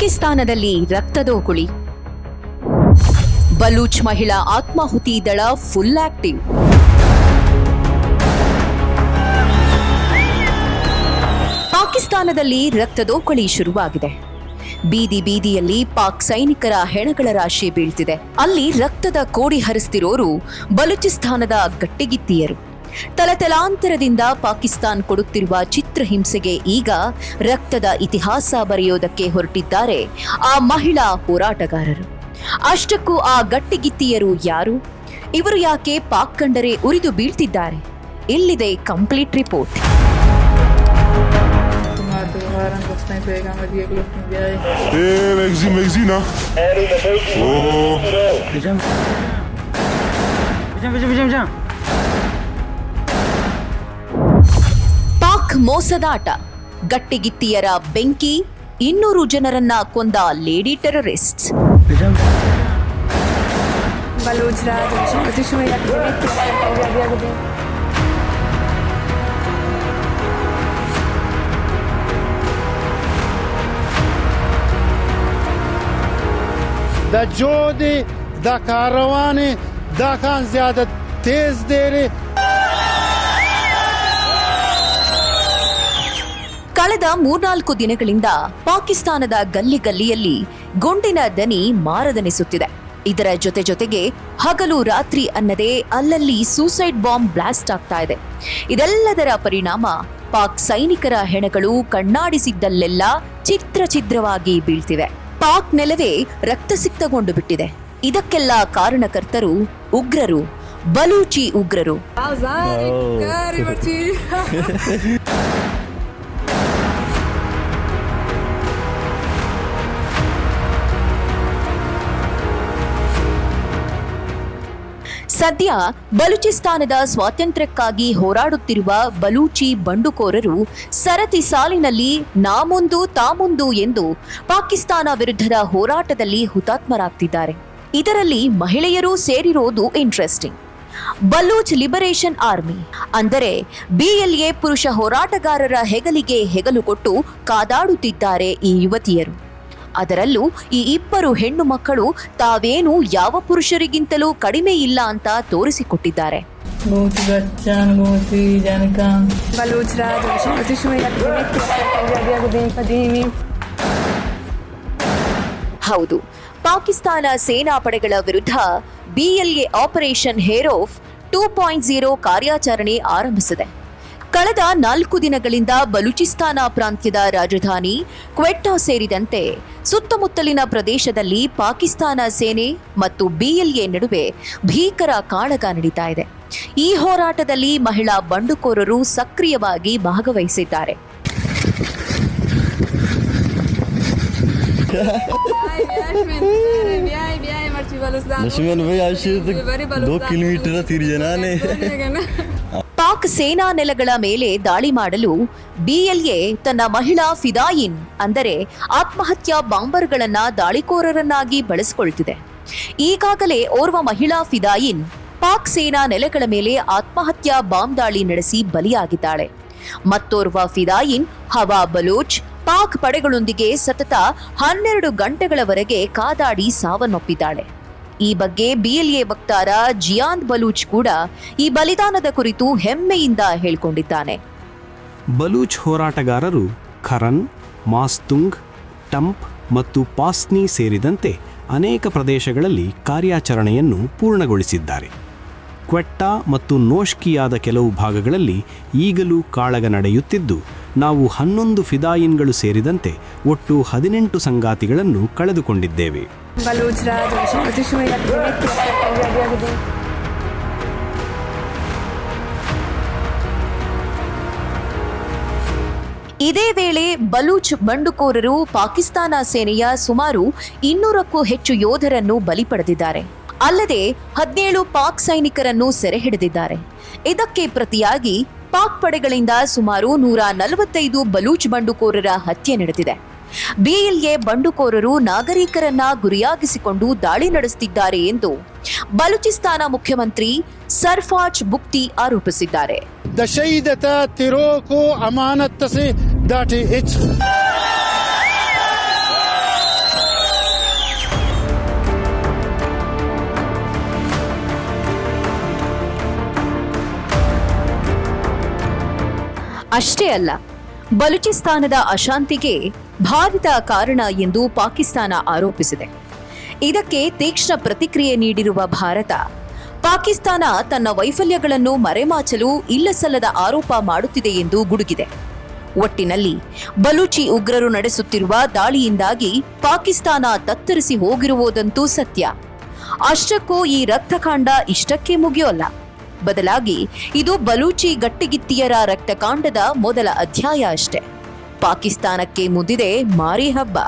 ಪಾಕಿಸ್ತಾನದಲ್ಲಿ ರಕ್ತದೋಕುಳಿ ಬಲೂಚ್ ಮಹಿಳಾ ಆತ್ಮಾಹುತಿ ದಳ ಫುಲ್ ಆಕ್ಟಿವ್ ಪಾಕಿಸ್ತಾನದಲ್ಲಿ ರಕ್ತದೋಕಳಿ ಶುರುವಾಗಿದೆ. ಬೀದಿ ಬೀದಿಯಲ್ಲಿ ಪಾಕ್ ಸೈನಿಕರ ಹೆಣಗಳ ರಾಶಿ ಬೀಳ್ತಿದೆ. ಅಲ್ಲಿ ರಕ್ತದ ಕೋಡಿ ಹರಿಸ್ತಿರೋರು ಬಲೂಚಿಸ್ತಾನದ ಗಟ್ಟಿಗಿತ್ತಿಯರು. ತಲತಲಾಂತರದಿಂದ ಪಾಕಿಸ್ತಾನ್ ಕೊಡುತ್ತಿರುವ ಚಿತ್ರಹಿಂಸೆಗೆ ಈಗ ರಕ್ತದ ಇತಿಹಾಸ ಬರೆಯೋದಕ್ಕೆ ಹೊರಟಿದ್ದಾರೆ ಆ ಮಹಿಳಾ ಹೋರಾಟಗಾರರು. ಅಷ್ಟಕ್ಕೂ ಆ ಗಟ್ಟಿಗಿತ್ತಿಯರು ಯಾರು? ಇವರು ಯಾಕೆ ಪಾಕ್ ಕಂಡರೆ ಉರಿದು ಬೀಳ್ತಿದ್ದಾರೆ? ಇಲ್ಲಿದೆ ಕಂಪ್ಲೀಟ್ ರಿಪೋರ್ಟ್. ಪಾಕ್ ಮೋಸದಾಟ ಗಟ್ಟಿಗಿತ್ತಿಯರ ಬೆಂಕಿ, ಇನ್ನೂರು ಜನರನ್ನ ಕೊಂದ ಲೇಡಿ ಟೆರರಿಸ್ಟ್. دا جودی دا کاروانی دا کان زیاده تیز دیری ಕಳೆದ ಮೂರ್ನಾಲ್ಕು ದಿನಗಳಿಂದ ಪಾಕಿಸ್ತಾನದ ಗಲ್ಲಿ ಗಲ್ಲಿಯಲ್ಲಿ ಗುಂಡಿನ ದನಿ ಮಾರದನಿಸುತ್ತಿದೆ ಇದರ ಜೊತೆ ಜೊತೆಗೆ ಹಗಲು ರಾತ್ರಿ ಅನ್ನದೇ ಅಲ್ಲಲ್ಲಿ ಸೂಸೈಡ್ ಬಾಂಬ್ ಬ್ಲಾಸ್ಟ್ ಆಗ್ತಾ ಇದೆ. ಇದೆಲ್ಲದರ ಪರಿಣಾಮ ಪಾಕ್ ಸೈನಿಕರ ಹೆಣಗಳು ಕಣ್ಣಾಡಿಸಿದ್ದಲ್ಲೆಲ್ಲ ಚಿತ್ರ ಚಿತ್ರವಾಗಿ ಬೀಳ್ತಿವೆ. ಪಾಕ್ ನೆಲವೇ ರಕ್ತಸಿಕ್ತಗೊಂಡು ಬಿಟ್ಟಿದೆ. ಇದಕ್ಕೆಲ್ಲ ಕಾರಣಕರ್ತರು ಉಗ್ರರು ಬಲೂಚಿ ಉಗ್ರರು. ಸದ್ಯ ಬಲೂಚಿಸ್ತಾನದ ಸ್ವಾತಂತ್ರ್ಯಕ್ಕಾಗಿ ಹೋರಾಡುತ್ತಿರುವ ಬಲೂಚಿ ಬಂಡುಕೋರರು ಸರತಿ ಸಾಲಿನಲ್ಲಿ ನಾಮುಂದು ತಾಮುಂದು ಎಂದು ಪಾಕಿಸ್ತಾನ ವಿರುದ್ಧದ ಹೋರಾಟದಲ್ಲಿ ಹುತಾತ್ಮರಾಗ್ತಿದ್ದಾರೆ. ಇದರಲ್ಲಿ ಮಹಿಳೆಯರೂ ಸೇರಿರೋದು ಇಂಟ್ರೆಸ್ಟಿಂಗ್ ಬಲೂಚ್ ಲಿಬರೇಷನ್ ಆರ್ಮಿ ಅಂದರೆ ಬಿಎಲ್ಎ ಪುರುಷ ಹೋರಾಟಗಾರರ ಹೆಗಲಿಗೆ ಹೆಗಲು ಕೊಟ್ಟು ಕಾದಾಡುತ್ತಿದ್ದಾರೆ ಈ ಯುವತಿಯರು. ಅದರಲ್ಲೂ ಈ ಇಬ್ಬರು ಹೆಣ್ಣು ಮಕ್ಕಳು ತಾವೇನು ಯಾವ ಪುರುಷರಿಗಿಂತಲೂ ಕಡಿಮೆ ಇಲ್ಲ ಅಂತ ತೋರಿಸಿಕೊಟ್ಟಿದ್ದಾರೆ. ಹೌದು, ಪಾಕಿಸ್ತಾನ ಸೇನಾ ಪಡೆಗಳ ವಿರುದ್ಧ BLA operation Herof two point zero ಕಾರ್ಯಾಚರಣೆ ಆರಂಭಿಸಿದೆ. ಕಳೆದ ನಾಲ್ಕು ದಿನಗಳಿಂದ ಬಲೂಚಿಸ್ತಾನ ಪ್ರಾಂತ್ಯದ ರಾಜಧಾನಿ ಕ್ವೆಟ್ಟಾ ಸೇರಿದಂತೆ ಸುತ್ತಮುತ್ತಲಿನ ಪ್ರದೇಶದಲ್ಲಿ ಪಾಕಿಸ್ತಾನ ಸೇನೆ ಮತ್ತು ಬಿಎಲ್ಎ ನಡುವೆ ಭೀಕರ ಕಾಳಗ ನಡೀತಾ ಇದೆ. ಈ ಹೋರಾಟದಲ್ಲಿ ಮಹಿಳಾ ಬಂಡುಕೋರರು ಸಕ್ರಿಯವಾಗಿ ಭಾಗವಹಿಸಿದ್ದಾರೆ. ಪಾಕ್ ಸೇನಾ ನೆಲೆಗಳ ಮೇಲೆ ದಾಳಿ ಮಾಡಲು ಬಿಎಲ್ಎ ತನ್ನ ಮಹಿಳಾ ಫಿದಾಯಿನ್ ಅಂದರೆ ಆತ್ಮಹತ್ಯಾ ಬಾಂಬರ್ಗಳನ್ನ ದಾಳಿಕೋರರನ್ನಾಗಿ ಬಳಸಿಕೊಳ್ತಿದೆ. ಈಗಾಗಲೇ ಓರ್ವ ಮಹಿಳಾ ಫಿದಾಯಿನ್ ಪಾಕ್ ಸೇನಾ ನೆಲೆಗಳ ಮೇಲೆ ಆತ್ಮಹತ್ಯಾ ಬಾಂಬ್ ದಾಳಿ ನಡೆಸಿ ಬಲಿಯಾಗಿದ್ದಾಳೆ. ಮತ್ತೋರ್ವ ಫಿದಾಯಿನ್ ಹವಾ ಬಲೂಚ್ ಪಾಕ್ ಪಡೆಗಳೊಂದಿಗೆ ಸತತ ಹನ್ನೆರಡು ಗಂಟೆಗಳವರೆಗೆ ಕಾದಾಡಿ ಸಾವನ್ನಪ್ಪಿದ್ದಾಳೆ. ಈ ಬಗ್ಗೆ ಬಿಎಲ್ಎ ವಕ್ತಾರ ಜಿಯಾಂದ್ ಬಲೂಚ್ ಕೂಡ ಈ ಬಲಿದಾನದ ಕುರಿತು ಹೆಮ್ಮೆಯಿಂದ ಹೇಳಿಕೊಂಡಿದ್ದಾನೆ. ಬಲೂಚ್ ಹೋರಾಟಗಾರರು ಖರನ್, ಮಾಸ್ತುಂಗ್, ಟಂಪ್ ಮತ್ತು ಪಾಸ್ನಿ ಸೇರಿದಂತೆ ಅನೇಕ ಪ್ರದೇಶಗಳಲ್ಲಿ ಕಾರ್ಯಾಚರಣೆಯನ್ನು ಪೂರ್ಣಗೊಳಿಸಿದ್ದಾರೆ. ಕ್ವೆಟ್ಟಾ ಮತ್ತು ನೋಷ್ಕಿಯಾದ ಕೆಲವು ಭಾಗಗಳಲ್ಲಿ ಈಗಲೂ ಕಾಳಗ ನಡೆಯುತ್ತಿದ್ದು ನಾವು ಹನ್ನೊಂದು ಫಿದಾಯಿನ್ಗಳು ಸೇರಿದಂತೆ ಒಟ್ಟು ಹದಿನೆಂಟು ಸಂಗಾತಿಗಳನ್ನು ಕಳೆದುಕೊಂಡಿದ್ದೇವೆ. ಇದೇ ವೇಳೆ ಬಲೂಚ್ ಬಂಡುಕೋರರು ಪಾಕಿಸ್ತಾನ ಸೇನೆಯ ಸುಮಾರು ಇನ್ನೂರಕ್ಕೂ ಹೆಚ್ಚು ಯೋಧರನ್ನು ಬಲಿ ಪಡೆದಿದ್ದಾರೆ. ಅಲ್ಲದೆ ಹದಿನೇಳು ಪಾಕ್ ಸೈನಿಕರನ್ನು ಸೆರೆ ಹಿಡಿದಿದ್ದಾರೆ. ಇದಕ್ಕೆ ಪ್ರತಿಯಾಗಿ ಪಾಕ್ ಪಡೆಗಳಿಂದ ಸುಮಾರು ನೂರ ನಲವತ್ತೈದು ಬಲೂಚ್ ಬಂಡುಕೋರರ ಹತ್ಯೆ ನಡೆದಿದೆ. ಬಿಎಲ್ಎ ಬಂಡುಕೋರರು ನಾಗರಿಕರನ್ನ ಗುರಿಯಾಗಿಸಿಕೊಂಡು ದಾಳಿ ನಡೆಸುತ್ತಿದ್ದಾರೆ ಎಂದು ಬಲೂಚಿಸ್ತಾನ ಮುಖ್ಯಮಂತ್ರಿ ಸರ್ಫಾಜ್ ಬುಕ್ತಿ ಆರೋಪಿಸಿದ್ದಾರೆ. ಅಷ್ಟೇ ಅಲ್ಲ, ಬಲೂಚಿಸ್ತಾನದ ಅಶಾಂತಿಗೆ ಭಾರತ ಕಾರಣ ಎಂದು ಪಾಕಿಸ್ತಾನ ಆರೋಪಿಸಿದೆ. ಇದಕ್ಕೆ ತೀಕ್ಷ್ಣ ಪ್ರತಿಕ್ರಿಯೆ ನೀಡಿರುವ ಭಾರತ, ಪಾಕಿಸ್ತಾನ ತನ್ನ ವೈಫಲ್ಯಗಳನ್ನು ಮರೆಮಾಚಲು ಇಲ್ಲಸಲ್ಲದ ಆರೋಪ ಮಾಡುತ್ತಿದೆ ಎಂದು ಗುಡುಗಿದೆ. ಒಟ್ಟಿನಲ್ಲಿ ಬಲೂಚಿ ಉಗ್ರರು ನಡೆಸುತ್ತಿರುವ ದಾಳಿಯಿಂದಾಗಿ ಪಾಕಿಸ್ತಾನ ತತ್ತರಿಸಿ ಹೋಗಿರುವುದಂತೂ ಸತ್ಯ. ಅಷ್ಟಕ್ಕೂ ಈ ರಕ್ತಕಾಂಡ ಇಷ್ಟಕ್ಕೆ ಮುಗಿಯೋಲ್ಲ. ಬದಲಾಗಿ ಇದು ಬಲೂಚಿ ಗಟ್ಟಿಗಿತ್ತಿಯರ ರಕ್ತಕಾಂಡದ ಮೊದಲ ಅಧ್ಯಾಯ ಅಷ್ಟೆ. ಪಾಕಿಸ್ತಾನಕ್ಕೆ ಮುದಿದೆ ಮಾರಿ ಹಬ್ಬ.